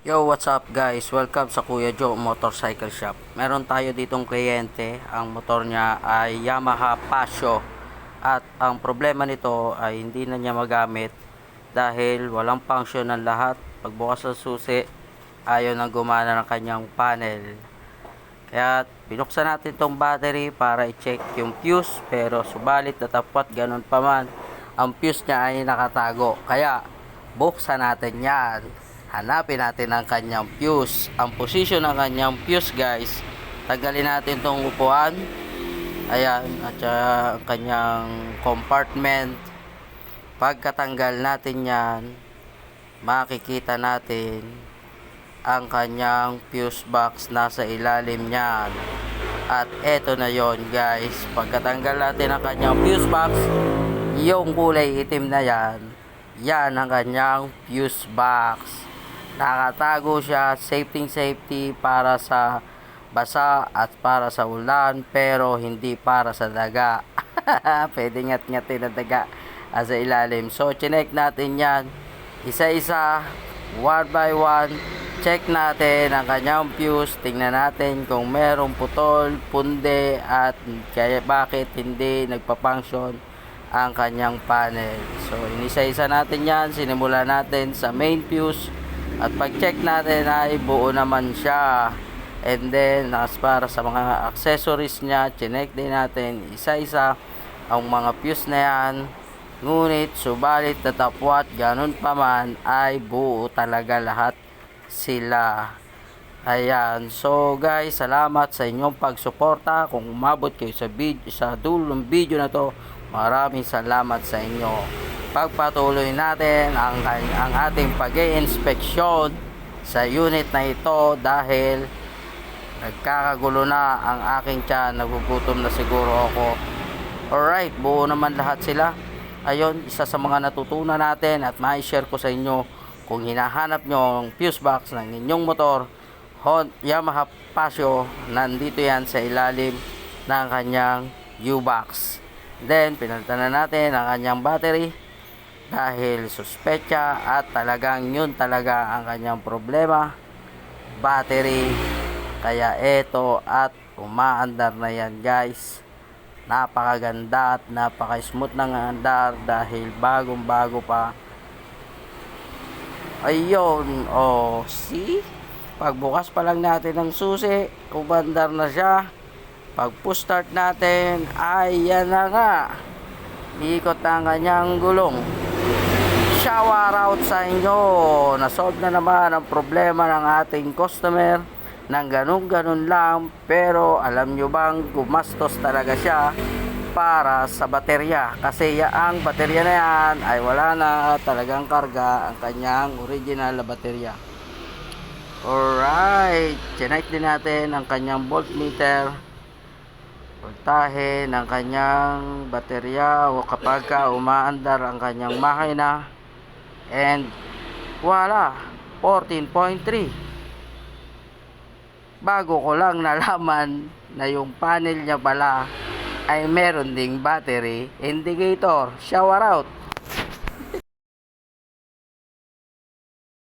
Yo, what's up guys? Welcome sa Kuya Joe Motorcycle Shop. Meron tayo ditong kliyente. Ang motor niya ay Yamaha Pasio. At ang problema nito ay hindi na niya magamit dahil walang function ng lahat. Pagbukas ng susi, ayaw nang gumana ng kanyang panel. Kaya binuksan natin tong battery para i-check yung fuse pero subalit natapot ganun pa man ang fuse niya ay nakatago. Kaya buksan natin yan. Hanapin natin ang kanyang fuse. Ang position ng kanyang fuse guys. Tanggalin natin tong upuan. Ayan. At ang kanyang compartment. Pagkatanggal natin yan, makikita natin ang kanyang fuse box nasa ilalim niyan. At eto na yon guys. Pagkatanggal natin ang kanyang fuse box, yung kulay itim na yan, yan ang kanyang fuse box. Nakatago siya, safety safety para sa basa at para sa ulan pero hindi para sa daga. Pwede ngat-ngatin ang daga ah, sa ilalim. So, chinek natin yan isa-isa, one by one. Check natin ang kanyang fuse. Tingnan natin kung merong putol, punde at kaya bakit hindi nagpa-function ang kanyang panel. So, inisa-isa natin yan. Sinimula natin sa main fuse. At pag-check natin ay buo naman siya. And then, as para sa mga accessories niya, chinek din natin isa-isa ang mga fuse na yan. Ngunit, subalit natapwat, ganun pa man, ay buo talaga lahat sila. Ayan. So, guys, salamat sa inyong pagsuporta. Kung umabot kayo sa, video, sa dulong video na to, maraming salamat sa inyo. Pagpatuloy natin ang, ang ating pag inspeksyon sa unit na ito dahil nagkakagulo na ang aking tiyan. Nagugutom na siguro ako. Alright, buo naman lahat sila. Ayun, isa sa mga natutunan natin at mai-share ko sa inyo kung hinahanap nyo ang fuse box ng inyong motor, Hon Yamaha Pasio, nandito yan sa ilalim ng kanyang U-box. Then, pinalitan na natin ang kanyang battery dahil suspecha at talagang yun talaga ang kanyang problema. Battery. Kaya eto at umaandar na yan guys. Napakaganda at napaka-smooth ng andar dahil bagong bago pa. Ayun oh see? Pagbukas pa lang natin ng susi umandar na siya. Pag push start natin ay yan na nga. Ikot ang kanyang gulong shower out sa inyo. Nasolve na naman ang problema ng ating customer ng ganun-ganun lang pero alam nyo bang gumastos talaga siya para sa baterya? Kasi ang baterya na yan ay wala na talagang karga ang kanyang original na baterya. Alright chinek din natin ang kanyang voltmeter voltahe ng kanyang baterya o kapag ka umaandar ang kanyang makina and wala 14.3 bago ko lang nalaman na yung panel niya pala ay meron ding battery indicator. Shower out